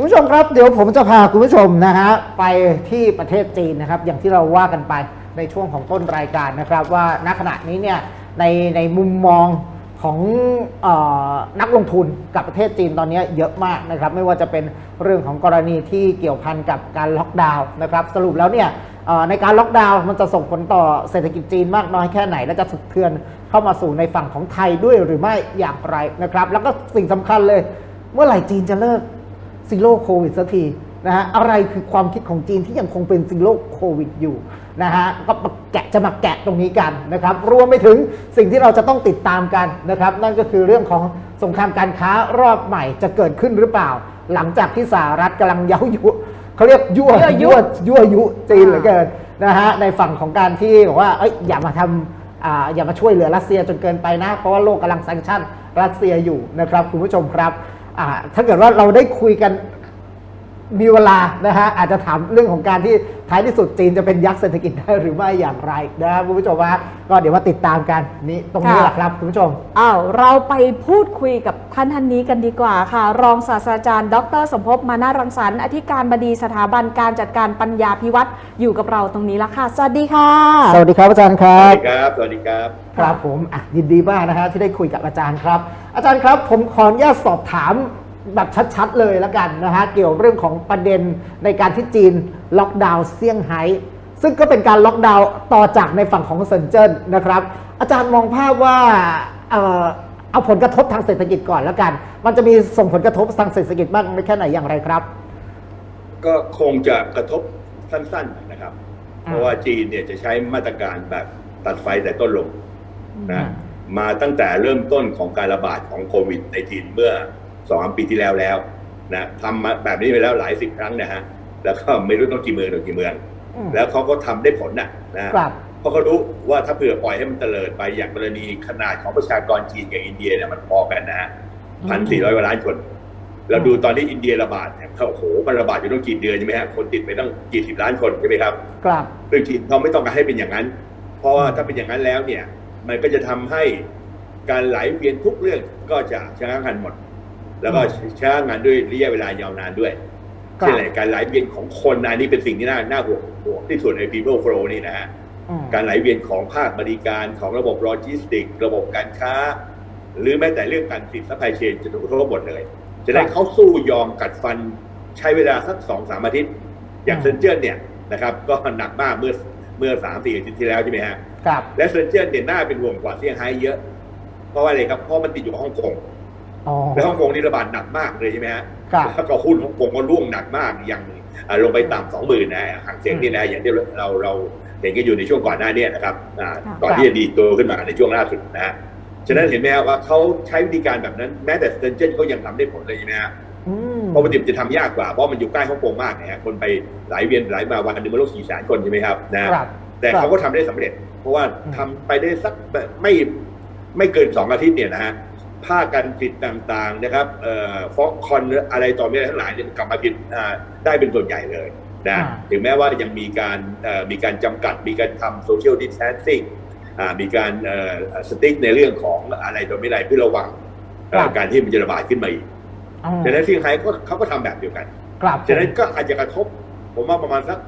คุณผู้ชมครับเดี๋ยวผมจะพาคุณผู้ชมนะฮะไปที่ประเทศจีนนะครับ อย่างที่เราว่ากันไปในช่วงของต้นรายการนะครับ ว่าณขณะนี้เนี่ยในในมุมมองของออนักลงทุนกับประเทศจีนตอนนี้เยอะมากนะครับ ไม่ว่าจะเป็นเรื่องของกรณีที่เกี่ยวพันกับการล็อกดาวน์นะครับ สรุปแล้วเนี่ยในการล็อกดาวน์มันจะส่งผลต่อเศรษฐกิจจีนมากน้อยแค่ไหน และจะสะเทือนเข้ามาสู่ในฝั่งของไทยด้วยหรือไม่อย่างไรนะครับ แล้วก็สิ่งสำคัญเลย เมื่อไหร่จีนจะเลิก ซีโร่โควิดสักทีนะฮะอะไรคือความคิดของจีนที่ยังคงเป็นซีโร่โควิดอยู่นะฮะก็มาแกะจะมาแกะตรงนี้กันนะครับรวมไปถึงสิ่งที่เราจะต้องติดตามกันนะครับ นั่นก็คือเรื่องของสงครามการค้ารอบใหม่จะเกิดขึ้นหรือเปล่า หลังจากที่สหรัฐกำลังเย้ายุเขาเรียกยั่วยั่วยุยั่วยุจีนเหลือเกินนะฮะในฝั่งของการที่บอกว่าเอ้ยอย่ามาทำอ่าอย่ามาช่วยเหลือรัสเซียจนเกินไปนะ เพราะว่าโลกกำลังแซงชั่นรัสเซียอยู่นะครับคุณผู้ชมครับอ่า ถ้าเกิดว่าเราได้คุยกัน มีเวลานะฮะอาจจะถามเรื่องของการที่ท้ายที่สุดจีนจะเป็นยักษ์เศรษฐกิจได้หรือไม่อย่างไรนะครับคุณผู้ชมฮะก็เดี๋ยวมาติดตามกันนี่ตรงนี้ค่ะแหละครับคุณผู้ชมอ้าวเราไปพูดคุยกับท่านท่านนี้กันดีกว่าค่ะ รองศาสตราจารย์ ดร สมภพมานารังสรรค์อธิการบดีสถาบันการจัดการปัญญาพิวัตรอยู่กับเราตรงนี้แล้วค่ะสวัสดีค่ะ สวัสดีครับอาจารย์คสรัวับสดีครับ สวัสดีครับ ครับผมอะยินดีมากนะฮะที่ได้คุยกับอาจารย์ครับ อาจารย์ครับ ผมขออนุญาตสอบถาม แบบชัดๆเลยแล้วกันนะฮะเกี่ยวเรื่องของประเด็นในการที่จีนล็อกดาวน์เซี่ยงไฮ้ซึ่งก็เป็นการล็อกดาวน์ต่อจากในฝั่งของเซินเจิ้นนะครับ อาจารย์มองภาพว่าเอ่อเอาผลกระทบทางเศรษฐกิจก่อนแล้วกัน มันจะมีส่งผลกระทบทางเศรษฐกิจมากน้อยแค่ไหนอย่างไรครับ ก็คงจะกระทบสั้นๆนะครับอ่าเพราะว่าจีนเนี่ยจะใช้มาตรการแบบตัดไฟแต่ต้นลมนะมาตั้งแต่เริ่มต้นของการระบาดของโควิดในจีนเมื่อ สองปีที่แล้วแล้วนะทำมาแบบนี้ไปแล้วหลายสิบครั้งนะฮะแล้วก็ไม่รู้ต้องกี่เมืองต่อกี่เมืองอืมแล้วเขาก็ทำได้ผลนะนะครับเพราะเขารู้ว่าถ้าเผื่อปล่อยให้มันเตลิดไปอย่างกรณีขนาดของประชากรจีนกับอินเดียเนี่ยมันพอกันนะฮะพันสี่ร้อยกว่าล้านคนเราดูตอนที่อินเดียระบาดเนี่ยเขาโอ้โหมันระบาดอยู่ต้องกี่เดือนใช่ไหมฮะคนติดไปตั้งกี่สิบล้านคนใช่ไหมครับครับซึ่งจีนเขาไม่ต้องการให้เป็นอย่างนั้น เพราะว่าถ้าเป็นอย่างนั้นแล้วเนี่ย มันก็จะทำให้การไหลเวียนทุกเรื่องก็จะชะงักงันหมด แล้วก็ชะงักงันด้วยระยะเวลายาวนานด้วยครับเช่นอะไรการไหลเวียนของคนนะอันนี่เป็นสิ่งที่น่าน่าห่วงห่วงที่สุดใน people flow นี่นะฮะอืมการไหลเวียนของภาคบริการของระบบโลจิสติก ระบบการค้า หรือแม้แต่เรื่องการติดซัพพลายเชนจะถูกกระทบหมดเลยฉะนั้นเขาสู้ยอมกัดฟันใช้เวลาสักสองสามอาทิตย์ อย่างอืมเซนเจิ้นเนี่ยนะครับ ก็หนักมากเมื่อเมื่อสามสี่อาทิตย์ที่แล้วใช่ไหมฮะครับและเซนเจิ้นเนี่ยน่าเป็นห่วงกว่าเซี่ยงไฮ้เยอะ เพราะว่าอะไรครับเพราะมันติดอยู่กับฮ่องกงอ๋อ และฮ่องกงนี่ระบาดหนักมากเลยใช่ไหมฮะครับแล้วก็หุ้นฮ่องกงก็ร่วงหนักมากอย่างอ่าลงไปต่ำสองหมื่นนะห่างเสียงนี่นะอย่างที่เราเราเห็นกันอยู่ในช่วงก่อนหน้าเนี้นะครับอ่าค่ะก่อนที่จะดีดตัวขึ้นมาในช่วงล่าสุดนะฮะฉะนั้นเห็นไหมครับว่าเขาใช้วิธีการแบบนั้นแม้แต่เซนเจนเขายังทำได้ผลเลยใช่ไหมฮะอืมเพราะปกติมันจะทำยากกว่า เพราะมันอยู่ใกล้ฮ่องกงมากนะฮะคนไปไหลเวียนไหลมาวันหนึ่งมันโลกสี่แสนคนใช่ไหมครับนะครับแต่ครับเขาก็ทำได้สำเร็จ เพราะว่าอืมทำไปได้สักไม่ไม่เกินสองอาทิตย์เนี่ยนะฮะ ภาคการผลิตต่างๆนะครับเอ่อฟอกคอนอะไรต่อไม่อะไรทั้งหลายเนี่ยกลับมาผลิตอ่าได้เป็นส่วนใหญ่เลยนะอ่าถึงแม้ว่ายังมีการเอ่อมีการจำกัดมีการทำโซเชียลดิสแทนซิ่งมีการสติ๊กในเรื่องของอะไรต่อไม่อะไรเพื่อระวังเอ่อการที่มันจะระบาดขึ้นมาอีกอืมฉะนั้นเซี่ยงไฮ้ก็เขาก็ทำแบบเดียวกันครับฉะนั้นก็อาจจะกระทบ ผมว่าประมาณสัก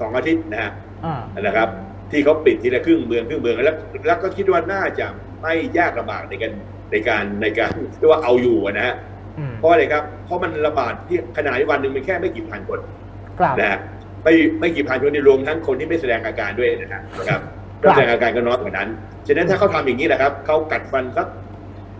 สองอาทิตย์นะฮะอ่านะครับ ที่เขาปิดทีละครึ่งเมืองครึ่งเมืองแล้วแล้วก็คิดว่าน่าจะไม่ยากลำบากในการ ในการในการเรียกว่าเอาอยู่อะนะฮะอืมเพราะอะไรครับ เพราะมันระบาดที่ขนาดที่วันหนึ่งมันแค่ไม่กี่พันคนครับนะฮะไม่ไม่กี่พันคนที่รวมทั้งคนที่ไม่แสดงอาการด้วยนะฮะนะครับครับแสดงอาการก็น้อยกว่านั้นฉะนั้นถ้าเขาทำอย่างนี้แหละครับเขากัดฟันสัก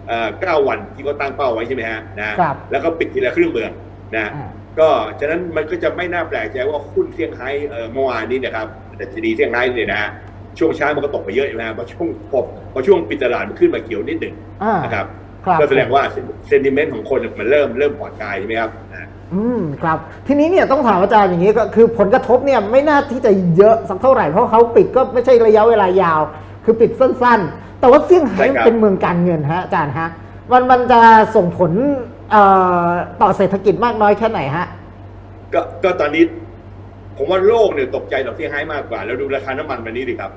เอ่อเก้าวันที่เขาตั้งเป้าไว้ใช่ไหมฮะนะฮะครับแล้วก็ปิดทีละครึ่งเมืองนะฮะอ่าก็ฉะนั้นมันก็จะไม่น่าแปลกใจว่าหุ้นเซี่ยงไฮ้เอ่อเมื่อวานนี้นะครับแต่ชนีเซี่ยงไฮ้เนี่ยนะฮะ ช่วงเช้ามันก็ตกไปเยอะอยู่นะพอช่วงพอพอช่วงปิดตลาดมันขึ้นมาเขียวนิดหนึ่งอ่านะครับครับก็แสดงว่าเซนติเมนต์ของคนมันเริ่มเริ่มผ่อนคลายใช่ไหมครับนะอืมครับ ทีนี้เนี่ยต้องถามอาจารย์อย่างนี้ก็คือผลกระทบเนี่ยไม่น่าที่จะเยอะสักเท่าไหร่เพราะเขาปิดก็ไม่ใช่ระยะเวลายาว คือปิดสั้น ๆ แต่ว่าเซี่ยงไฮ้มันเป็นเมืองการเงินฮะอาจารย์ฮะมันมันจะส่งผลเอ่อต่อเศรษฐกิจมากน้อยแค่ไหนฮะก็ก็ตอนนี้ ผมว่าโลกเนี่ยตกใจต่อเซี่ยงไฮ้มากกว่า แล้วดูราคาน้ำมันวันนี้ดิครับ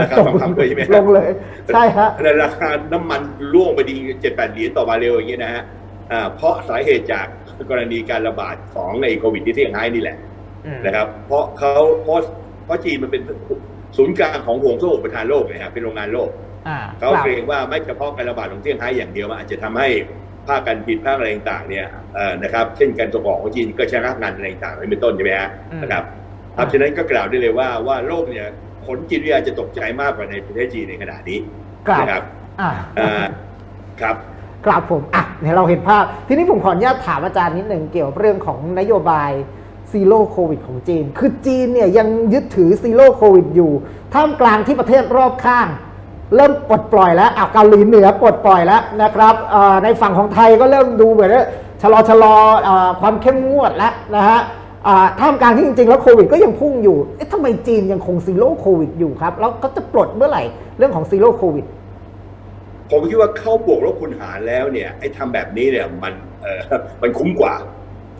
ราคาทองคำเลยใช่ไหมลงเลยใช่ฮะแล้วราคาน้ำมันร่วงไปดีเจ็ดแปดเหรียญต่อบาร์เรลอย่างเงี้ยนะฮะอ่าเพราะสาเหตุจากกรณีการระบาดของไอ้โควิดที่เซี่ยงไฮ้นี่แหละอืมนะครับ เพราะเขาเพราะเพราะจีนมันเป็นศูนย์กลางของห่วงโซ่อุปทานโลกนะฮะเป็นโรงงานโลกอ่าเขาครับเกรงว่าไม่เฉพาะการระบาดของเซี่ยงไฮ้อย่างเดียวมันอาจจะทำให้ ภาคการผลิตภาคอะไรต่างๆเนี่ยเอ่อนะครับเช่นการส่งออกของจีนก็ชะงักงานอะไรต่างๆเป็นต้นใช่ไหมฮะอืมนะครับครับฉะนั้นก็กล่าวได้เลยว่าว่าโลกเนี่ยผลจิตวิทยาจะตกใจมากกว่าในประเทศจีนในขณะนี้ครับนะครับอ่าอ่าครับครับผมอะเนี่ยเราเห็นภาพ ทีนี้ผมขออนุญาตถามอาจารย์นิดหนึ่งเกี่ยวกับเรื่องของนโยบายซีโร่โควิดของจีน คือจีนเนี่ยยังยึดถือซีโร่โควิดอยู่ ท่ามกลางที่ประเทศรอบข้าง เริ่มปลดปล่อยแล้วอะเกาหลีเหนือปลดปล่อยแล้วนะครับเอ่อในฝั่งของไทยก็เริ่มดูเหมือนว่าชะลอชะลอเอ่อความเข้มงวดแล้วนะฮะอ่าท่ามกลางที่จริง ๆ แล้วโควิดก็ยังพุ่งอยู่ เอ๊ะทำไมจีนยังคงซีโร่โควิดอยู่ครับ แล้วก็จะปลดเมื่อไหร่เรื่องของซีโร่โควิด ผมคิดว่าเข้าบวกลบคูณหารแล้วเนี่ยไอ้ทำแบบนี้เนี่ยมันเอ่อมันคุ้มกว่า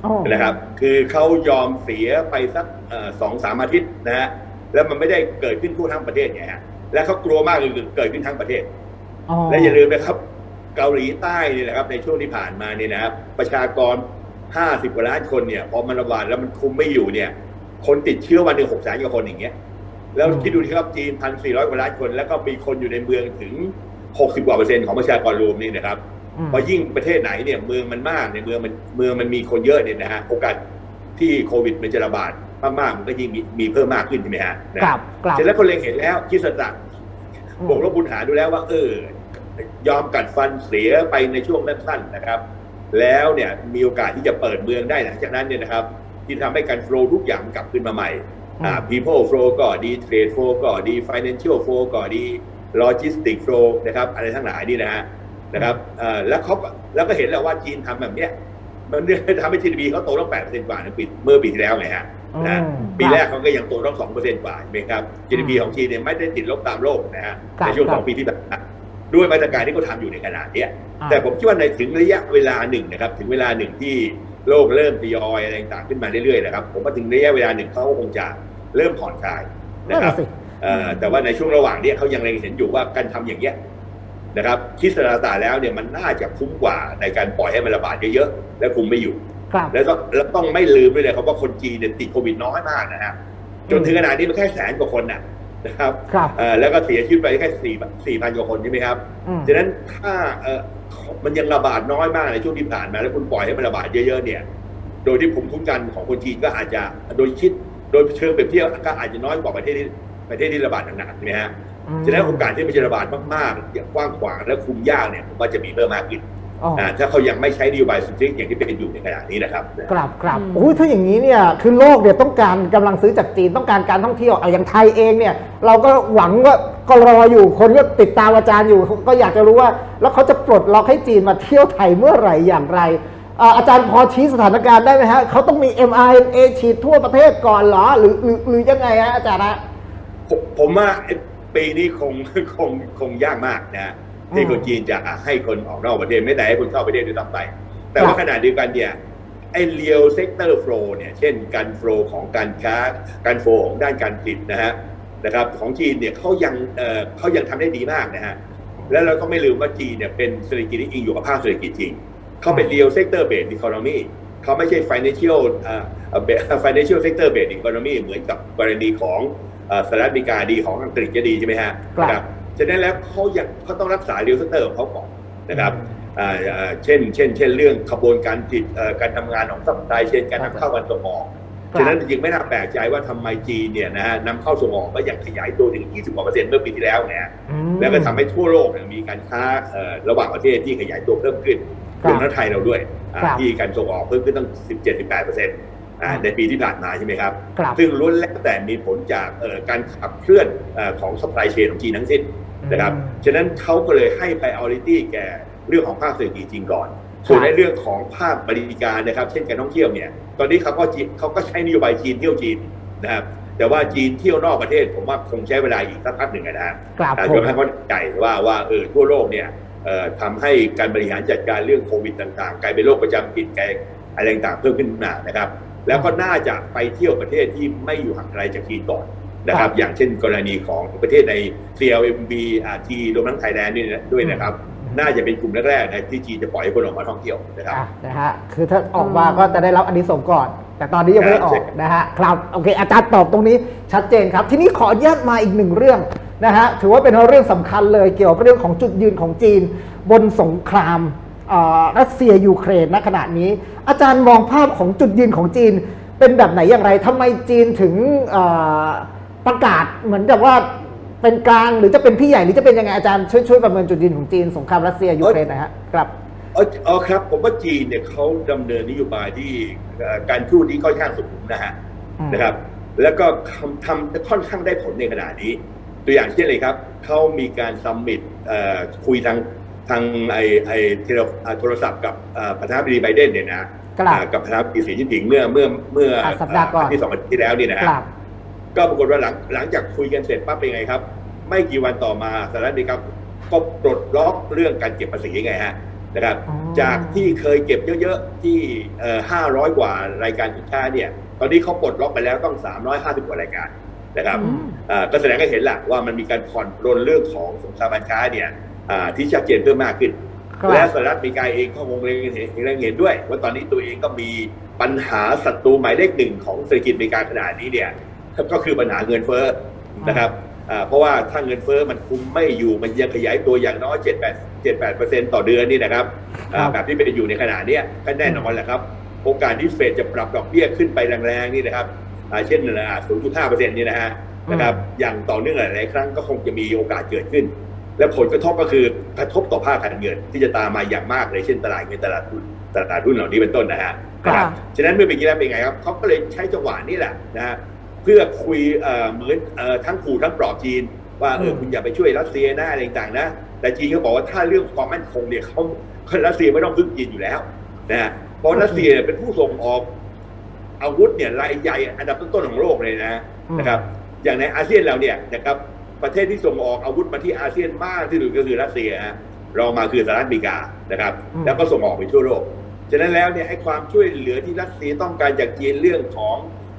อ๋อนะครับ คือเขายอมเสียไปสักเอ่อสองสามอาทิตย์นะฮะ แล้วมันไม่ได้เกิดขึ้นทั่วทั้งประเทศไงฮะ และเขากลัวมากเลยคือเกิดขึ้นทั้งประเทศอ๋อและอย่าลืมนะครับ เกาหลีใต้เนี่ยนะครับ ในช่วงที่ผ่านมาเนี่ยนะครับ ประชากร 50กว่าล้านคนเนี่ยพอมันระบาดแล้วมันคุมไม่อยู่เนี่ย คนติดเชื้อวันหนึ่งหกแสนกว่าคนอย่างเงี้ย แล้วคิดดูที่ครับจีนพันสี่ร้อยกว่าล้านคน แล้วก็มีคนอยู่ในเมืองถึง60กว่าเปอร์เซ็นต์ของประชากรรวมนี่นะครับอืมพอยิ่งประเทศไหนเนี่ยเมืองมันมากในยเมืองมันเมืองมันมีคนเยอะเนี่ยนะฮะโอกาสที่โควิดมันจะระบาด มากๆมันก็ยิ่งมีมีเพิ่มมากขึ้นใช่ไหมฮะนะกลับกลับ เสร็จแล้วคนเล็งเห็นแล้วคิดสตักอืมบวกลบบุญหารดูแล้วว่า เออ ยอมกัดฟันเสียไปในช่วงสั้นๆนะครับ แล้วเนี่ยมีโอกาสที่จะเปิดเมืองได้หลังจากนั้นเนี่ยนะครับ ที่ทำให้การโฟล์ทุกอย่างมันกลับขึ้นมาใหม่อ่า people flow ก็ดี trade flow ก็ดี financial flow ก็ดี logistic flow นะครับ อะไรทั้งหลายนี่นะฮะนะครับเอ่อแล้วเขาก็แล้วก็เห็นแล้วว่าจีนทำแบบเนี้ยมันทำให้ GDP เขาโตตั้ง8%กว่าในปีเมื่อปีที่แล้วไงฮะ นะอืมปีแรกเขาก็ยังโตตั้ง2%กว่าใช่ไหมครับ GDP ของจีนเนี่ยไม่ได้ติดลบตามโลกนะฮะครับในช่วงคสรัอบงปีที่ผ่านมาด้วยมาตรการที่เขาทำอยู่ในขณะเนี้ยอ่าแต่ผมคิดว่าในถึงระยะเวลาหนึ่งนะครับ ถึงเวลาหนึ่งที่โลกเริ่มทยอยอะไรต่างๆขึ้นมาเรื่อยๆนะครับ ผมว่าถึงระยะเวลาหนึ่งเขาก็คงจะเริ่มผ่อนคลายนะนั่นครัน่ะบสิเอ่อแต่ว่าในช่วงระหว่างเนี้ยเขายังเล็งเห็นอยู่ว่าการทำอย่างเงี้ยนะครับคิดสราตาแล้วเนี่ยมันน่าจะคุ้มกว่าในการปล่อยให้มันระบาดเยอะๆและคุมไม่อยู่ ครับ แล้วต้องแล้วต้องไม่ลืมด้วยนะครับว่าคนจีนเนี่ยติดโควิดน้อยมากนะฮะจนถึงขนาดนี้มันแค่แสนกว่าคนน่ะนะครับครับเอ่อแล้วก็เสียชีวิตไปแค่สี่สี่พันกว่าคนใช่ไหมครับอืม ฉะนั้นถ้าเอ่อมันยังระบาดน้อยมากในช่วงที่ผ่านมาแล้วคุณปล่อยให้มันระบาดเยอะๆเนี่ย โดยที่ภูมิคุ้มกันของคนจีนก็อาจจะโดยคิดโดยเชิงเปรียบเทียบก็อาจจะน้อยกว่าประเทศที่ประเทศที่ระบาดหนักๆใช่ไหมฮะอืมฉะนั้นโอกาสที่มันจะระบาดมากๆอย่างกว้างขวางและคุมยากเนี่ยผมว่าจะมีเพิ่มมากขึ้นอ๋ออ่า ถ้าเขายังไม่ใช้นโยบายสุดที่อย่างที่เป็นอยู่ในขณะนี้นะครับกลับกลับอืมโอ้ยถ้าอย่างนี้เนี่ยคือโลกเนี่ยต้องการกำลังซื้อจากจีนต้องการการท่องเที่ยวเอาอย่างไทยเองเนี่ย เราก็หวังว่าก็รออยู่คนก็ติดตามอาจารย์อยู่ ก็อยากจะรู้ว่า แล้วเขาจะปลดล็อกให้จีนมาเที่ยวไทยเมื่อไหร่อย่างไรเอ่ออาจารย์พอชี้สถานการณ์ได้ไหมฮะเขาต้องมี mRNA ฉีดทั่วประเทศก่อนเหรอหรือหรือหรือยังไงฮะอาจารย์ฮะผมผมว่าปีนี้คงคงคงยากมากนะ ที่อืมคนจีนจะให้คนออกนอกประเทศไม่แต่ให้คนเข้าประเทศด้วยซ้ำไป แต่ว่าครับขณะเดียวกันเนี่ยไอ้เรียลเซกเตอร์โฟลเนี่ยเช่นการโฟลของการค้าการโฟลของด้านการผลิตนะฮะนะครับของจีนเนี่ยเขายังเอ่อเขายังทำได้ดีมากนะฮะแล้วเราก็ไม่ลืมว่าจีนเนี่ยเป็นเศรษฐกิจที่อิงอยู่กับภาคเศรษฐกิจจริงเขาเป็น real sector based economy เขาไม่ใช่ financial เอ่อเอ่อ financial sector based economy เหมือนกับกรณีของเอ่อสหรัฐอเมริกาดีของอังกฤษจะดีใช่ไหมฮะครับนะครับ ฉะนั้นแล้วเขายังเขาต้องรักษา real sector ของเขาก่อนนะครับอ่าอ่าเช่น เช่น เช่น เรื่องขบวนการผลิตเอ่อการทำงานของซัพพลายเช่นการนำเข้าการส่งออกครับฉะนั้นจริงๆไม่น่าแปลกใจว่าทำไมจีนเนี่ยนะฮะนำเข้าส่งออกก็ยังขยายตัวถึง 20กว่าเปอร์เซ็นต์เมื่อปีที่แล้วนะฮะอืมแล้วก็ทำให้ทั่วโลกเนี่ยมีการค้าเอ่อระหว่างประเทศที่ขยายตัวเพิ่มขึ้นครัรบวมทั้งไทยเราด้วยอ่าครับที่การส่งออกเพิ่มขึ้นตั้ง 17-18เปอร์เซ็นต์ ในปีที่ผ่านมาใช่ไหมครับครับ ซึ่งล้วนแล้วแต่มีผลจากเอ่อการขับเคลื่อนเอ่อของ supply chain ของจีนทั้งสิ้นนะครับอืมฉะนั้นเขาก็เลยให้ priority แก่เรื่องของภาคเศรษฐกิจจริงก่อน ส่วนในเรื่องของภาคบริการนะครับ เช่นการท่องเที่ยวเนี่ย ตอนนี้เขาก็จีนเขาก็ใช้นโยบายจีนเที่ยวจีนนะครับ แต่ว่าจีนเที่ยวนอกประเทศผมว่าคงใช้เวลาอีกสักพักหนึ่งนะฮะกลับอ่าผจมนให้เขาใจว่าว่าเออทั่วโลกเนี่ยเอ่อทำให้การบริหารจัดการเรื่องโควิดต่างๆ กลายเป็นโรคประจำถิ่นกลายอะไรต่างๆเพิ่มขึ้นมานะครับ แล้วก็น่าจะไปเที่ยวประเทศที่ไม่อยู่ห่างไกลจากจีนก่อนนะครับ อย่างเช่นกรณีของประเทศใน CLMV อ่าที่รวมทั้งไทยแลนด์นี่นะด้วยนะครับ น่าจะเป็นกลุ่มแรกๆนะที่จีนจะปล่อยให้คนออกมาท่องเที่ยวนะครับอะนะฮะคือถ้าออกมาก็จะได้รับอันนี้ส่งส์ก่อน แต่ตอนนี้ยังไม่ได้ออกนะฮะครับโอเค อาจารย์ตอบตรงนี้ชัดเจนครับ ทีนี้ขออนุญาตมาอีกหนึ่งเรื่องนะฮะถือว่าเป็นเรื่องสำคัญเลยเกี่ยวกับเรื่องของจุดยืนของจีน บนสงครามเอ่อ รัสเซียยูเครนณขณะนี้ อาจารย์มองภาพของจุดยืนของจีนเป็นแบบไหนอย่างไรทำไมจีนถึงเอ่อประกาศเหมือนกับว่าเป็นกลางหรือจะเป็นพี่ใหญ่หรือจะเป็นยังไงอาจารย์ช่วยช่วยประเมินจุดยืนของจีนสงครามรัสเซียยูเครนหนะฮะครับเอาเอาครับผมว่าจีนเนี่ยเขาดำเนินนโยบายที่เอ่อการทูตที่ค่อนข้างสุขุมนะฮะอืมนะครับ แล้วก็ทำทำค่อนข้างได้ผลในขณะนี้ ตัวอย่างเช่นเลยครับเขามีการซัมมิตเอ่อคุยทาง ทางไอไอเทเลอ่าโทรศัพท์กับเอ่อประธานาธิบดีไบเดนเนี่ยนะครับอ่ากับประธานาธิบดีสีจิ้นผิงเมื่อเมื่อเมื่ออะสัปดาห์ก่อนที่สองอาทิตย์ที่แล้วเนี่ยนะคฮะรับก็ปรากฏว่าหลังหลังจากคุยกันเสร็จปั๊บเป็นไงครับ ไม่กี่วันต่อมาสหรัฐอเมริกาก็ปลดล็อกเรื่องการเก็บภาษีไงฮะนะครับอ๋อจากที่เคยเก็บเยอะๆที่ห้าร้อยกว่ารายการสินค้าเนี่ย ตอนนี้เขาปลดล็อกไปแล้วต้อง350กว่ารายการนะครับอืมอ่าก็แสดงให้เห็นแหละว่ามันมีการผ่อนปรนเรื่องของสงครามการค้าเนี่ยอ่า ที่ชัดเจนเพิ่มมากขึ้นครับและสหรัฐอเมริกาเองก็คงเล็งเห็นเล็งเห็นด้วย ว่าตอนนี้ตัวเองก็มีปัญหาศัตรูหมายเลขหนึ่งของเศรษฐกิจอเมริกาขนาดนี้เนี่ยก็คือปัญหาเงินเฟ้อนะครับอ่าเพราะว่าถ้าเงินเฟ้อมันคุมไม่อยู่มันยังขยายตัวอย่างน้อย7 8 7 8เปอร์เซ็นต์ต่อเดือนนี่นะครับอ่าครับแบบที่เป็นอยู่ในขณะเนี้ยก็แน่นอนแหละครับโอกาสที่เฟดจะปรับดอกเบี้ยขึ้นไปแรงๆนี่นะครับอ่าเช่นอ่า0.5เปอร์เซ็นต์นี่นะฮะนะครับอย่างต่อเนื่องหลายๆครั้งก็คงจะมีโอกาสเกิดขึ้น และผลกระทบก็คือกระทบต่อภาคการเงิน ที่จะตามมาอย่างมากเลยเช่นตลาดเงินตลาดทุนตลาดหุ้นเหล่านี้เป็นต้นนะฮะครับนะครับฉะนั้นเมื่อเป็นอย่างนี้แล้วเป็นไงครับเขาก็เลยใช้จังหวะนี้แหละนะฮะเพื่อคุยเอ่อเหมือนเอ่อทั้งขู่ทั้งปลอบจีน ว่าเอออืมคุณอย่าไปช่วยรัสเซียนะอะไรต่างๆนะแต่จีนก็บอกว่าถ้าเรื่องความมั่นคงเนี่ยเขารัสเซียไม่ต้องพึ่งจีนอยู่แล้วนะฮะเพราะรัสเซียเนี่ยเป็นผู้ส่งออกอาวุธเนี่ยรายใหญ่อันดับต้นๆของโลกเลยนะอืมนะครับอย่างในอาเซียนเราเนี่ยนะครับ ประเทศที่ส่งออกอาวุธมาที่อาเซียนมากที่สุดก็คือรัสเซียฮะรองมาคือสหรัฐอเมริกานะครับอืมแล้วก็ส่งออกไปทั่วโลกฉะนั้นแล้วเนี่ยไอ้ความช่วยเหลือที่รัสเซียต้องการจากจีนเรื่องของ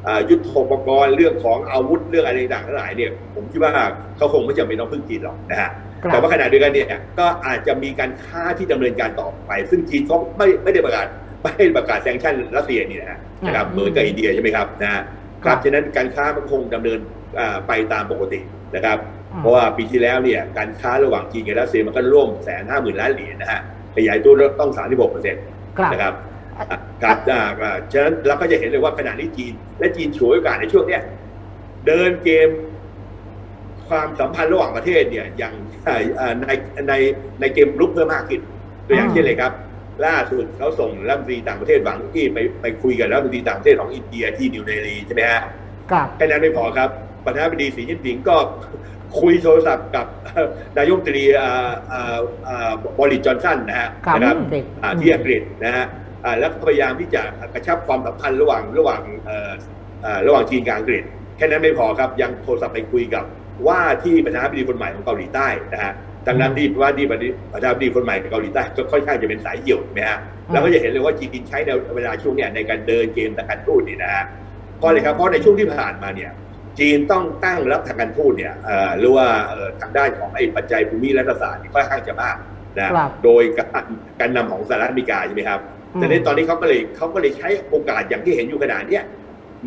อายุทโธปกรณ์เรื่องของอาวุธเรื่องอะไรต่างๆทั้งหลายเนี่ยผมคิดว่าเขาคงไม่จำเป็นต้องพึ่งจีนหรอกนะฮะครับแต่ว่าขณะเดียวกันเนี่ยก็อาจจะมีการค้าที่ดำเนินการต่อไป ซึ่งจีนเขาไม่ไม่ได้ประกาศไม่ได้ประกาศแซงชั่นรัสเซียนี่นะฮะนะครับอืมเหมือนกับอินเดียใช่ไหมครับนะฮะคครัรับบฉะนั้นการค้ามันคงดำเนินอ่าไปตามปกติ นะครับอืมเพราะว่าปีที่แล้วเนี่ยการค้าระหว่างจีนกับรัสเซียมันก็ร่วมแสนห้าหมื่นล้านเหรียญนะฮะขยายตัวต้องสามสิบหกเปอร์เซ็นต์ครับนะครับอะครับอ่าอ่าฉะนั้นเราก็จะเห็นเลยว่าขณะนี้จีน และจีนฉวยโอกาสในช่วงเนี้ยเดินเกมความสัมพันธ์ระหว่างประเทศเนี่ยอย่างอ่าอ่าในในในเกมรุกเพิ่มมากขึ้นตัวอย่างอืมเช่นเลยครับ ล่าสุดเขาส่งรัฐมนตรีต่างประเทศหวังอี้ไปไปคุยกับรัฐมนตรีต่างประเทศของอินเดียที่นิวเดลีใช่ไหมฮะครับแค่นั้นไม่พอครับ ประธานาธิบดีสีจิ้นผิงก็คุยโทรศัพท์กับนายกรัฐมนตรีอ่าอ่าอ่าบริจอนสันนะฮะครับนะครับเด็กอ่าที่อังกฤษนะฮะอ่าแล้วก็พยายามที่จะกระชับความสัมพันธ์ระหว่างระหว่างเอ่อเอ่อระหว่างจีนกับอังกฤษ แค่นั้นไม่พอครับยังโทรศัพท์ไปคุยกับว่าที่ประธานาธิบดีคนใหม่ของเกาหลีใต้นะฮะดังนั้นที่ว่าที่ประธานาธิบดีคนใหม่ของเกาหลีใต้ก็ค่อนข้างจะเป็นสายเหี่ยวใช่ไหมฮะอืมเราก็จะเห็นเลยว่าจีนใช้ในเวลาช่วงเนี้ยในการเดินเกมทางการทูตนี่นะฮะเพราะอะไรครับเพราะในช่วงที่ผ่านมาเนี่ย จีนต้องตั้งรับทางการทูตเนี่ยเอ่อหรือว่าเอ่อทางด้านของไอ้ปัจจัยภูมิรัฐศาสตร์นี่ค่อนข้างจะมากนะครับโดยการการนำของสหรัฐอเมริกาใช่ไหมครับอืมแต่ในตอนนี้เขาก็เลยเขาก็เลยใช้โอกาสอย่างที่เห็นอยู่ขนาดเนี้ย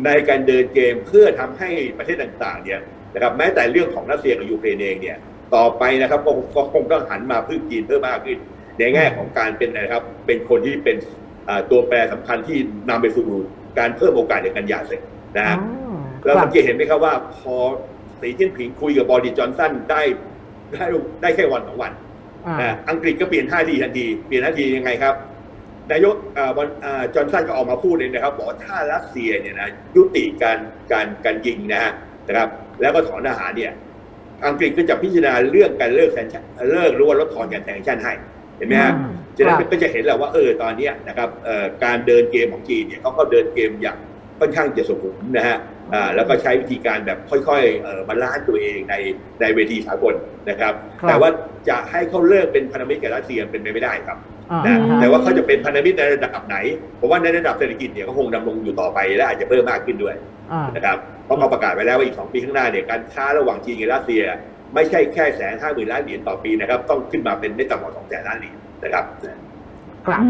ในการเดินเกมเพื่อทำให้ประเทศต่างๆเนี่ยนะครับแม้แต่เรื่องของรัสเซียกับยูเครนเองเนี่ยต่อไปนะครับก็ก็คงต้องหันมาพึ่งจีนเพิ่มมากขึ้น ในแง่ของการเป็นนะครับเป็นคนที่เป็นอ่าตัวแปรสำคัญที่นำไปสู่การเพิ่มโอกาสในการหย่าศึกนะ ฮะอืมเราครัสับงเกตเห็นไหมครับว่า พอสีจิ้นผิงคุยกับบอริสจอนสันได้ได้ได้แค่วันสองวันอ่านะอังกฤษก็เปลี่ยนท่าทีทันทีเปลี่ยนท่าทียังไงครับนายกอ่าบอลอ่าจอห์นสันก็ออกมาพูดเลยนะครับบอกว่าถ้ารัสเซียเนี่ยนะยุติการการการยิงนะฮะนะครับ แล้วก็ถอนทหารเนี่ยอังกฤษก็จะพิจารณาเรื่องการเลิกแซงชั่นเลิกหรือว่าลดทอนการแซงชั่นให้เห็นไหมฮะอืมฉะนั้นครับก็จะเห็นแหละว่าเออตอนเนี้ยนะครับเอ่อการเดินเกมของจีนเนี่ยเขาก็เดินเกมอย่างค่อนข้างจะสุขุมนะฮะอ่า แล้วก็ใช้วิธีการแบบค่อยๆเอ่อบาลานซ์ตัวเองในในเวทีสากลนะครับครับ แต่ว่าจะให้เขาเลิกเป็นพันธมิตรกับรัสเซียเป็นไปไม่ได้ครับอ่านะอืมแต่ว่าเขาจะเป็นพันธมิตรในระดับไหนเพราะว่าในระดับเศรษฐกิจเนี่ยก็คงดำรงอยู่ต่อไปและอาจจะเพิ่มมากขึ้นด้วยอ่านะครับเพราะเขาประกาศไว้แล้วว่าอีก 2 ปีข้างหน้าเนี่ยการค้าระหว่างจีนกับรัสเซีย ไม่ใช่แค่แสนห้าหมื่นล้านเหรียญต่อปีนะครับต้องขึ้นมาเป็นไม่ต่ำกว่าสองแสนล้านเหรียญนะครับ ครับ อื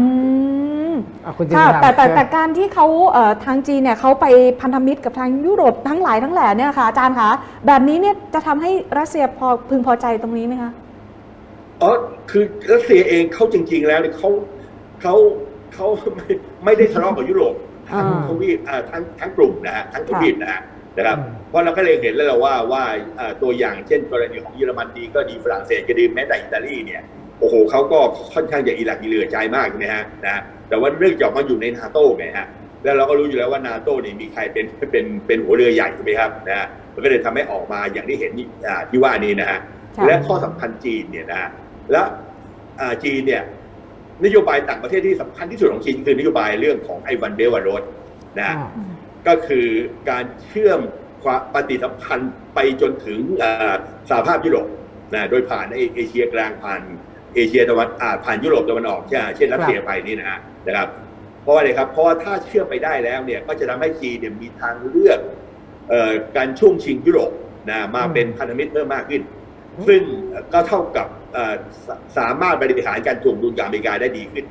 มอะคุณจินค่ะตาแต่แต่เชิญ แต่การที่เขาเอ่อทางจีนเนี่ยเขาไปพันธมิตรกับทางยุโรปทั้งหลายทั้งแหล่เนี่ยค่ะอาจารย์คะแบบนี้เนี่ยจะทำให้รัสเซียพอพึงพอใจตรงนี้ไหมคะอ๋อคือรัสเซียเองเขาจริง ๆ แล้วเนี่ยเขาเขาเขาไม่ไม่ได้ทะเลาะกับยุโรปอ่าทั้งทวีปอ่าทั้งทั้งกลุ่มนะฮะทั้งทวีปนะฮะนะครับอืม เพราะเราก็เลยเห็นแล้วเราว่าว่าเอ่อตัวอย่างเช่น กรณีของเยอรมนีก็ดีฝรั่งเศสก็ดีแม้แต่อิตาลีเนี่ย โอ้โหเขาก็ค่อนข้างจะอีหลักอีเหลือใจมากใช่ไหมฮะนะแต่ว่าเรื่องจากมาอยู่ในนาโต้ไงฮะแล้วเราก็รู้อยู่แล้วว่านาโต้เนี่ยมีใครเป็นเป็นเป็นหัวเรือใหญ่ใช่ไหมครับนะฮะมันก็เลยทำให้ออกมาอย่างที่เห็นนี่อ่าที่ว่านี้นะฮะค่ะและข้อสำคัญจีนเนี่ยนะฮะและอ่าจีนเนี่ยนโยบายต่างประเทศที่สำคัญที่สุดของจีนคือนโยบายเรื่องของไอวันเบลวันโรดนะอ่าฮะก็คือการเชื่อมความปฏิสัมพันธ์ไปจนถึงอ่าสหภาพยุโรปนะโดยผ่านเอเอเชียกลางผ่าน เอเชียตะวันอ่าผ่านยุโรปตะวันออกเช่นเช่นรัสเซียไปนี่นะฮะนะครับเพราะว่าอะไรครับเพราะว่าถ้าเชื่อมไปได้แล้วเนี่ยก็จะทำให้จีนเนี่ยมีทางเลือกเอ่อการช่วงชิงยุโรปนะมาเป็นพันธมิตรเพิ่มมากขึ้นอืมซึ่งก็เท่ากับเอ่อสสามารถบริหารการถ่วงดุลกับอเมริกาได้ดีขึ้น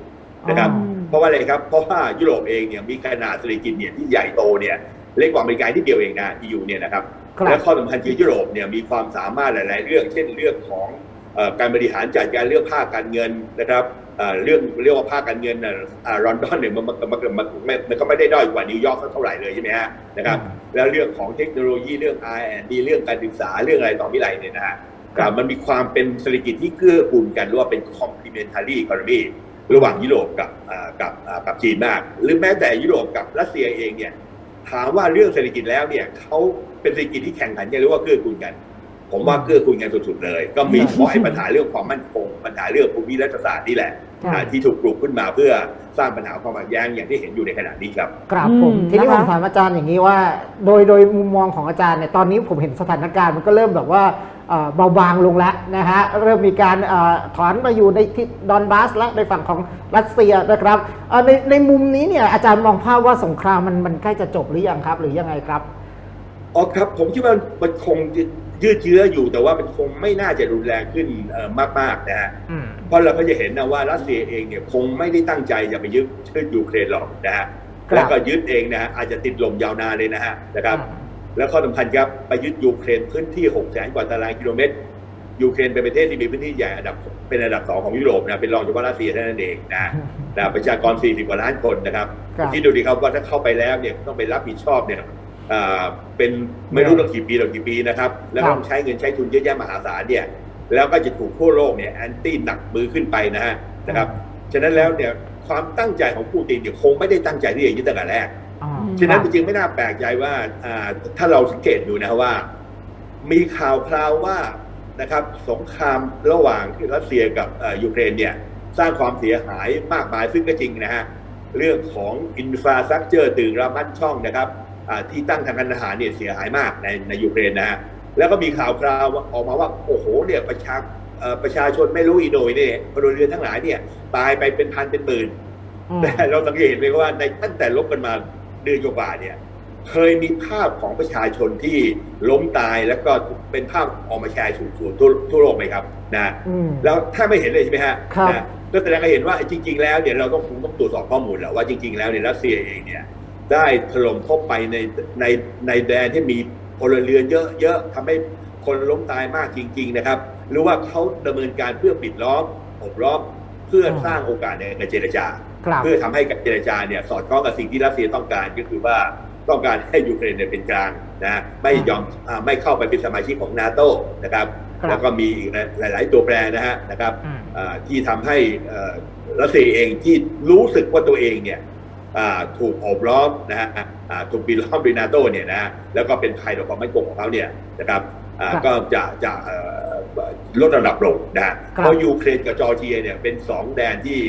นะครับอืมเพราะว่าอะไรครับเพราะว่ายุโรปเองเนี่ยมีขนาดเศรษฐกิจเนี่ยที่ใหญ่โตเนี่ยเล็กกว่าอเมริกาที่เดียวเองนะ EU เนี่ยนะครับครับและข้อสำคัญคือยุโรปเนี่ยมีความสามารถหลาย ๆ เรื่อง เช่นเรื่องของเอ่อ การบริหารจัดการเรื่องภาคการเงินนะครับเอ่อเรื่องเรียกว่าภาคการเงินน่ะอ่ารอนดอนเนี่ยมันมันมันมันมันมันก็ไม่ได้ด้อยกว่านิวยอร์กสักเท่าไหร่เลยใช่ไหมฮะนะครับแล้วเรื่องของเทคโนโลยีเรื่อง R&D เรื่องการศึกษาเรื่องอะไรต่อมิไรเนี่ยนะฮะครับอ่ามันมีความเป็นเศรษฐกิจที่เกื้อกูลกันหรือว่าเป็น complementary economy ระหว่างยุโรปกับอ่ากับอ่ากับจีนมาก หรือแม้แต่ยุโรปกับรัสเซียเองเนี่ยถามว่าเรื่องเศรษฐกิจแล้วเนี่ยเขาเป็นเศรษฐกิจที่แข่งขันกันหรือว่าเกื้อกูลกัน ผมว่าเกื้อกูลกันสุดๆเลย ก็มีเฉพาะไอ้ปัญหาเรื่องความมั่นคงปัญหาเรื่องภูมิรัฐศาสตร์นี่แหละค่ะอ่าที่ถูกปลุกขึ้นมาเพื่อสร้างปัญหาความขัดแย้งอย่างที่เห็นอยู่ในขณะนี้ครับครับผมอืมทีนี้นะคะผมถามอาจารย์อย่างนี้ว่า โดยโดยมุมมองของอาจารย์เนี่ยตอนนี้ผมเห็นสถานการณ์มันก็เริ่มแบบว่าเอ่อเบาบางลงแล้วนะฮะเริ่มมีการเออถอนมาอยู่ในที่ดอนบาสและในฝั่งของรัสเซียนะครับเอ่อในในมุมนี้เนี่ยอาจารย์มองภาพว่าสงครามมันมันใกล้จะจบหรือยังครับ หรือยังไงครับอ๋อครับผมคิดว่ามันคง ยืดเยื้ออยู่แต่ว่ามันคงไม่น่าจะรุนแรงขึ้นเอ่อมากๆนะฮะอืมเพราะเราก็จะเห็นนะว่ารัสเซียเองเนี่ยคงไม่ได้ตั้งใจจะไปยึดยึดยูเครนหรอกนะฮะครับแล้วก็ยึดเองนะฮะอาจจะติดลมยาวนานเลยนะฮะนะครับ แล้วข้อสำคัญครับไปยึดยูเครนพื้นที่6แสนกว่าตารางกิโลเมตรยูเครนเป็นประเทศที่มีพื้นที่ใหญ่อันดับเป็นอันดับสองของยุโรปนะเป็นรองจากรัสเซียเท่านั้นเองนะนะประชากร 40 กว่าล้านคนนะครับครับคิดดูดีครับว่าถ้าเข้าไปแล้วเนี่ยต้องไปรับผิดชอบเนี่ยอ่า เป็นไม่รู้ตั้งกี่ปีต่อกี่ปีนะครับ แล้วก็ต้องใช้เงินใช้ทุนเยอะแยะมหาศาลเนี่ยแล้วก็จะถูกทั่วโลกเนี่ยแอนตี้หนักมือขึ้นไปนะฮะนะครับฉะนั้นแล้วเนี่ยความตั้งใจของปูตินเนี่ยคงไม่ได้ตั้งใจที่จะยึดตั้งแต่แรกอ่าฉะนั้นจริงๆไม่น่าแปลกใจว่าอ่าถ้าเราสังเกตดูนะครับว่า มีข่าวคราวว่านะครับ สงครามระหว่างรัสเซียกับเอ่อยูเครนเนี่ย สร้างความเสียหายมากมายซึ่งก็จริงนะฮะเรื่องของอินฟราสตรักเจอร์ตึงระมัดช่องนะครับอ่า ที่ตั้งทางการทหารเนี่ยเสียหายมากในในยูเครนนะฮะแล้วก็มีข่าวคราวออกมาว่าโอ้โหเนี่ยประชาเอ่อประชาชนไม่รู้อีโหนยเนี่ยพลเรือนทั้งหลายเนี่ยตายไปเป็นพันเป็นหมื่นอืมแต่เราสังเกตเห็นไหมว่าในตั้งแต่ลบกันมาเดือนกว่าๆเนี่ยเคยมีภาพของประชาชนที่ล้มตายแล้วก็เป็นภาพออกมาแชร์สู่สู่ทั่วทั่วโลกไหมครับนะอืมแล้วถ้าไม่เห็นเลยใช่ไหมฮะครับนะก็แสดงให้เห็นว่าจริง ๆ แล้วเนี่ยเราต้องคงต้องตรวจสอบข้อมูลแหละว่าจริง ๆ แล้วในยรัสเซียเองเนี่ย ได้ถล่มเข้าไปในในในแดนที่มีพลเรือนเยอะๆทำให้คนล้มตายมากจริง ๆ นะครับ หรือว่าเขาดำเนินการเพื่อปิดล้อมอบล้อมเพื่อสร้างโอกาสในการเจรจาครับเพื่อทำให้การเจรจาเนี่ยสอดคล้องกับสิ่งที่รัสเซียต้องการก็คือว่าต้องการให้ยูเครนเนี่ยเป็นกลางนะไม่ยอมอาไม่เข้าไปเป็นสมาชิกของนาโตนะครับครับแล้วก็มีอีกหลาย ๆ ตัวแปรนะฮะนะครับอืมอ่าที่ทำให้เอ่อรัสเซียเองที่รู้สึกว่าตัวเองเนี่ยอ่า ถูกโอบล้อมนะฮะอ่าถูกปิดล้อมโดยนาโตเนี่ยนะฮะแล้วก็เป็นภัยต่อความมั่นคงของเขาเนี่ยนะครับอ่าครับก็จะจะเอ่อลดระดับลงนะฮะครับเพราะยูเครนกับจอร์เจียเนี่ยเป็นสองแดนที่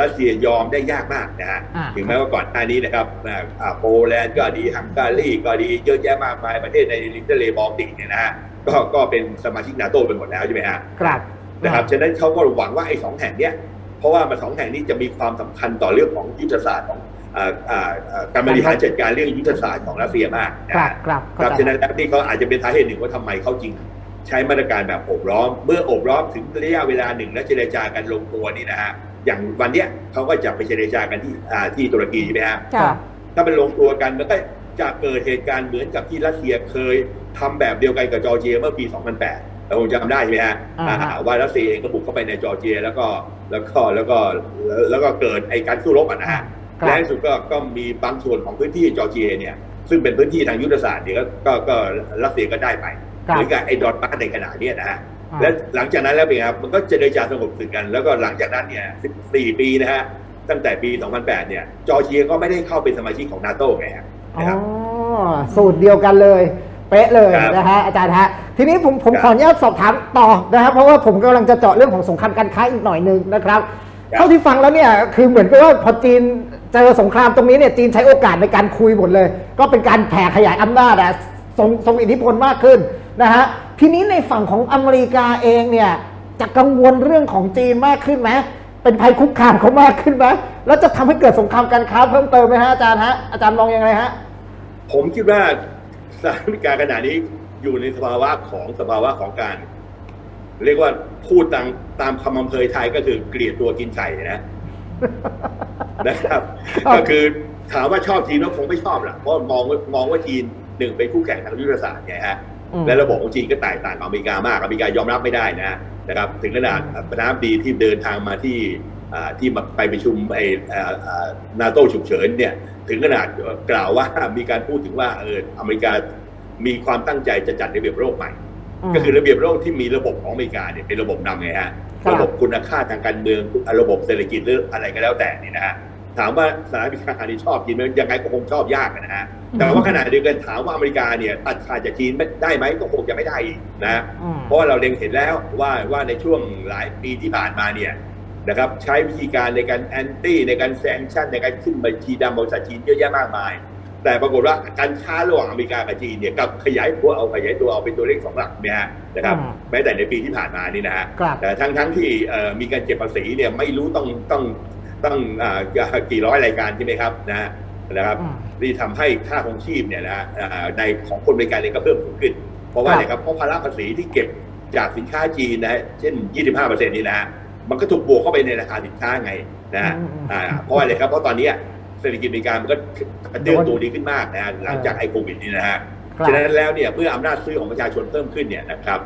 รัสเซียยอมได้ยากมากนะฮะอ่าถึงแม้ว่าก่อนหน้านี้นะครับอ่าอ่าโปแลนด์ก็ดีฮังการีก็ดีเยอะแยะมากมายประเทศในริมทะเลบอลติกเนี่ยนะฮะก็ก็เป็นสมาชิกนาโตไปหมดแล้วใช่ไหมฮะครับนะครับฉะนั้นเขาก็หวังว่าไอ้สองแห่งเนี้ยเพราะว่ามันสองแห่งนี้จะมีความสำคัญต่อเรื่องของยุทธศาสตร์ของอ่าอ่าอ่า การบริหารจัดการเรื่องยุทธศาสตร์ของรัสเซียมากนะครับครับครับเข้าใจฉะนั้นแล้วนี่ก็อาจจะเป็นสาเหตุหนึ่งว่าทำไมเขาจริง ใช้มาตรการแบบโอบล้อม เมื่อโอบล้อมถึงระยะเวลาหนึ่งแล้วเจรจากันลงตัวนี่นะฮะอย่างวันเนี้ยเขาก็จะไปเจรจากันที่อ่าที่ตุรกีใช่ไหมฮะค่ะถ้ามันลงตัวกันมันก็จะเกิดเหตุการณ์เหมือนกับที่รัสเซียเคยทำแบบเดียวกันกับจอร์เจียเมื่อปี 2008เราคงจำได้ใช่ไหมฮะอ่าฮะอ่าว่ารัสเซียเองก็บุกเข้าไปในจอร์เจีย แล้วก็แล้วก็แล้วก็แล้วก็เกิดไอ้การสู้รบอะนะฮะครับ และในที่สุดก็ก็มีบางส่วนของพื้นที่จอร์เจียเนี่ยซึ่งเป็นพื้นที่ทางยุทธศาสตร์เนี่ยก็ก็ก็รัสเซียก็ได้ไปครับเหมือนกับไอ้ดอนบาสในขณะเนี้ยนะฮะอ่าและหลังจากนั้นแล้วเป็นไงครับมันก็เจรจาสงบศึกกัน แล้วก็หลังจากนั้นเนี่ย 14 ปีนะฮะตั้งแต่ปี 2008 เนี่ย จอร์เจียก็ไม่ได้เข้าเป็นสมาชิกของนาโต้ไงฮะอ๋อนะครับสูตรเดียวกันเลยเป๊ะเลยครับนะฮะอาจารย์ฮะทีนี้ผมผมครับขออนุญาตสอบถามต่อนะครับเพราะว่าผมกำลังจะเจาะเรื่องของสงครามการค้าอีกหน่อยหนึงนะครับครับเท่าที่ฟังแล้วเนี่ยคือเหมือนกับว่าพอจีน เจอสงครามตรงนี้เนี่ยจีนใช้โอกาสในการคุยหมดเลย ก็เป็นการแผ่ขยายอำนาจอะทรงทรงอิทธิพลมากขึ้นนะฮะทีนี้ในฝั่งของอเมริกาเองเนี่ยจะกังวลเรื่องของจีนมากขึ้นไหมเป็นภัยคุกคามเขามากขึ้นไหมแล้วจะทำให้เกิดสงครามการค้าเพิ่มเติมไหมฮะอาจารย์ฮะอาจารย์มองยังไงฮะผมคิดว่าสหรัฐอเมริกาขณะนี้อยู่ในสภาวะของสภาวะของการ เรียกว่าพูดตามตามคำอำเภอไทยก็คือเกลียดตัวกินไข่นะ นะครับครับ ก็คือถามว่าชอบจีนก็คงไม่ชอบหรอกเพราะมองว่ามองว่าจีนหนึ่งเป็นคู่แข่งทางยุทธศาสตร์ไงฮะอืมและระบบของจีนก็แตกต่างกับอเมริกามากอเมริกายอมรับไม่ได้นะนะครับ ถึงขนาดประธานาธิบดีที่เดินทางมาที่อ่าที่มาไปประชุมไอ้นาโต้ฉุกเฉินเนี่ยถึงขนาดกล่าวว่ามีการพูดถึงว่าเอออเมริกามีความตั้งใจจะจัดระเบียบโรคใหม่ ก็คือระเบียบโลกที่มีระบบของอเมริกาเนี่ยเป็นระบบนำไงฮะครับระบบคุณค่าทางการเมืองระบบเศรษฐกิจหรืออะไรก็แล้วแต่นี่นะฮะถามว่าสหรัฐอเมริกานี่ชอบจีนไหมยังไงก็คงชอบยากนะฮะแต่ว่าขณะเดียวกันถามว่าอเมริกาเนี่ยตัดขาดจากจีนไม่ได้ไหมก็คงจะไม่ได้อีกนะฮะอืมเพราะว่าเราเล็งเห็นแล้วว่าว่าในช่วงหลายปีที่ผ่านมาเนี่ยนะครับใช้วิธีการในการแอนตี้ในการแซงชั่นในการขึ้นบัญชีดำบริษัทจีนเยอะแยะมากมาย แต่ปรากฏว่าการค้าระหว่างอเมริกากับจีนเนี่ยกลับขยายตัวเอาขยายตัวเอาเป็นตัวเลขสองหลักเนี่ยฮะนะครับอืมแม้แต่ในปีที่ผ่านมานี่นะฮะครับแต่ทั้งทั้งที่เอ่อมีการเก็บภาษีเนี่ยไม่รู้ต้องต้องต้องอ่ากี่ร้อยรายการใช่ไหมครับนะฮะนะครับอืมที่ทำให้ค่าของชีพเนี่ยนะฮะอ่าในของคนบริการเองก็เพิ่มสูงขึ้น เพราะว่าครับอะไรครับเพราะภาระภาษีที่เก็บจากสินค้าจีนนะฮะเช่น 25%นี่นะฮะมันก็ถูกบวกเข้าไปในราคาสินค้าไงนะฮะอืมอืมอ่าเพราะอะไรครับเพราะตอนเนี้ย เศรษฐกิจอเมริกามันก็กระเตื้องตัวดีขึ้นมากนะฮะหลังจากไอ้โควิดนี่นะฮะครับฉะนั้นแล้วเนี่ยเมื่ออำนาจซื้อของประชาชนเพิ่มขึ้นเนี่ยนะครับ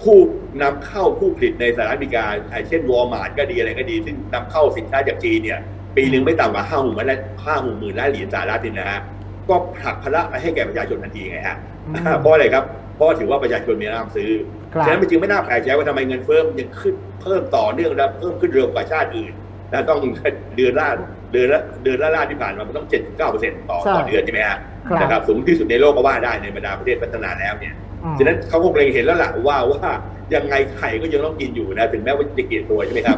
ผู้นำเข้าผู้ผลิตในสหรัฐอเมริกาอ่าเช่นวอลมาร์ทก็ดีอะไรก็ดี ซึ่งนำเข้าสินค้าจากจีนเนี่ย ปีหนึ่งไม่ต่ำกว่าห้าหมื่นล้านห้าหมื่นล้านเหรียญสหรัฐนี่นะฮะก็ผลักภาระไปให้แก่ประชาชนทันทีไงฮะอืมเพราะอะไรครับเพราะถือว่าประชาชนมีอำนาจซื้อครับฉะนั้นมันจึงไม่น่าแปลกใจว่าทำไมเงินเฟ้อมันยังขึ้นเพิ่มต่อเนื่องและเพิ่มขึ้นเร็วกว่าชาติอื่นนะต้องเดือนละ เดือนละเดือนละล่าที่ผ่านมามันต้อง 7-9เปอร์เซ็นต์ต่อใช่ต่อเดือนใช่ไหมฮะครับนะครับสูงที่สุดในโลกก็ว่าได้ในบรรดาประเทศพัฒนาแล้วเนี่ยอืม ฉะนั้นเขาคงเล็งเห็นแล้วล่ะว่าว่ายังไงไข่ก็ยังต้องกินอยู่นะถึงแม้ว่าจะเกลียดตัวใช่ไหมครับ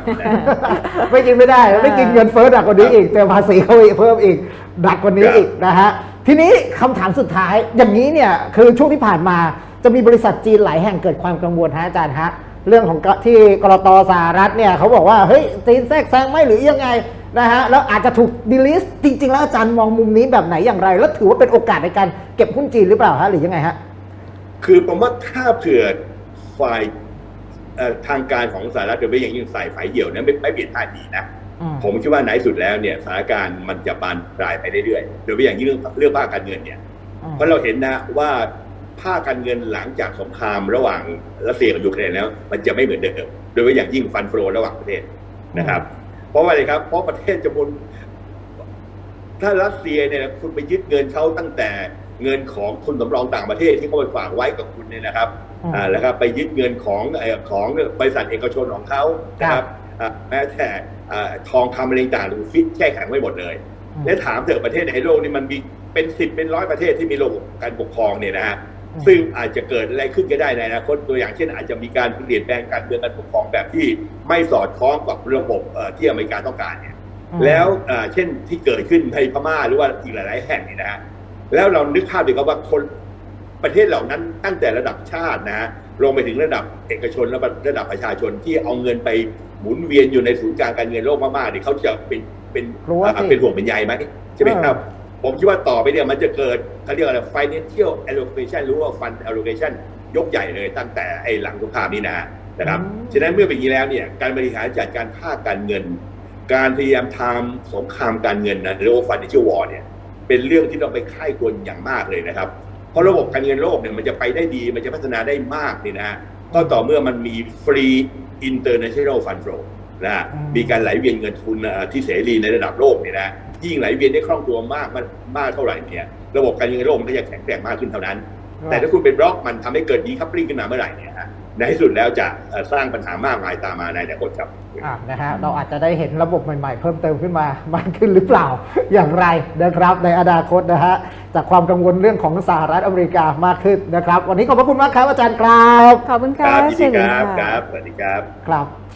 ไม่กินไม่ได้แล้วไม่กินเงินเฟ้อหนักกว่านี้อีกแต่ภาษีเขาอีกเพิ่มอีกหนักกว่านี้ครับอีกนะฮะทีนี้คำถามสุดท้ายอย่างนี้เนี่ยคือช่วงที่ผ่านมาจะมีบริษัทจีนหลายแห่งเกิดความกังวลฮะอาจารย์ฮะเรื่องของกที่กรตสหรัฐเนี่ยเขาบอกว่าเฮ้ยจีนแทรกแซงไหมหรือยังไง นะฮะแล้วอาจจะถูกดีลิสจริง ๆ แล้วอาจารย์มองมุมนี้แบบไหนอย่างไร แล้วถือว่าเป็นโอกาสในการเก็บหุ้นจีนหรือเปล่าฮะหรือยังไงฮะคือผมว่าถ้าเผื่อฝ่ายเอ่อทางการของสหรัฐโดยเฉพาะอย่างยิ่งฝ่ายฝ่ายเดี่ยวนั้นไม่ไม่เปลี่ยนท่าทีนะอืมผมคิดว่าในที่สุดแล้วเนี่ยสถานการณ์มันจะบานปลายไปเรื่อยๆโดยเฉพาะอย่างยิ่งเรื่องเรื่องภาคการเงินเนี่ยเพราะเราเห็นนะว่าภาคการเงินหลังจากสงครามระหว่างรัสเซียกับยูเครนแล้ว มันจะไม่เหมือนเดิม โดยเฉพาะอย่างยิ่งฟันโฟลระหว่างประเทศนะครับ เพราะว่าอะไรครับ เพราะประเทศจะมุนถ้ารัสเซียเนี่ยคุณไปยึดเงินเขาตั้งแต่เงินของทุนสำรองต่างประเทศที่เขาไปฝากไว้กับคุณเนี่ยนะครับอืมอ่าแล้วครับไปยึดเงินของเอ่อของบริษัทเอกชนของเขานะคครัรับบอ่าแม้แต่อ่าทองคำอะไรต่างๆฟิตแช่แข็งไว้หมดเลยอืมและถามเถอะประเทศในโลกนี่มันมีเป็นสิบเป็นร้อยประเทศที่มีระบบการปกครองเนี่ยนะฮะอืม ซึ่งอาจจะเกิดอะไรขึ้นก็ได้ในอนาคตตัวอย่างเช่น อาจจะมีการเปลี่ยนแปลงการเมืองการปกครองแบบที่ไม่สอดคล้องกับระบบเอ่อที่อเมริกาต้องการเนี่ยอืมแล้วเอ่อเช่นที่เกิดขึ้นในพม่าหรือว่าอีกหลาย ๆ แห่งนี่นะฮะแล้วเรานึกภาพดูครับว่าคนประเทศเหล่านั้นตั้งแต่ระดับชาตินะฮะลงไปถึงระดับเอกชนและระดับประชาชนที่เอาเงินไปหมุนเวียนอยู่ในศูนย์กลางการเงินโลกมากๆเนี่ยเขาจะเป็นเป็นกลัวสิอ่าเป็นห่วงเป็นใยไหมใช่ไหมครับ ผมคิดว่าต่อไปเนี่ยมันจะเกิดเขาเรียกอะไร financial allocation หรือว่า fund allocation ยกใหญ่เลยตั้งแต่ไอ้หลังสงครามนี้นะฮะนะครับอืมฉะนั้นเมื่อเป็นอย่างนี้แล้วเนี่ยการบริหารจัดการภาคการเงิน การพยายามทำสงครามการเงินนะหรือว่า financial war เนี่ยเป็นเรื่องที่ต้องไปค่ายควรอย่างมากเลยนะครับ เพราะระบบการเงินโลกเนี่ยมันจะไปได้ดีมันจะพัฒนาได้มากนี่นะฮะก็ต่อเมื่อมันมี free international fund flow นะฮะอืมมีการไหลเวียนเงินทุนเอ่อที่เสรีในระดับโลกเนี่ยนะ ยิ่งไหลเวียนได้คล่องตัวมากมากมากเท่าไหร่เนี่ยระบบการเงินโลกมันก็จะแข็งแกร่งมากขึ้นเท่านั้น แต่ถ้าคุณเป็นบล็อกมันทำให้เกิดดีคัพปริงขึ้นมาเมื่อไหร่เนี่ยฮะในที่สุดแล้วจะเอ่อสร้างปัญหามากมายตามมาในอนาคตครับอะนะฮะเราอาจจะได้เห็นระบบใหม่ๆ เพิ่มเติมขึ้นมามากขึ้นหรือเปล่าอย่างไรนะครับในอนาคตนะฮะจากความกังวลเรื่องของสหรัฐอเมริกามากขึ้นนะครับ วันนี้ขอบพระคุณมากครับอาจารย์ครับขอบคุณคค่ะรับยินสดีวัสดีครับค่ะครับสวัสดีครับครับ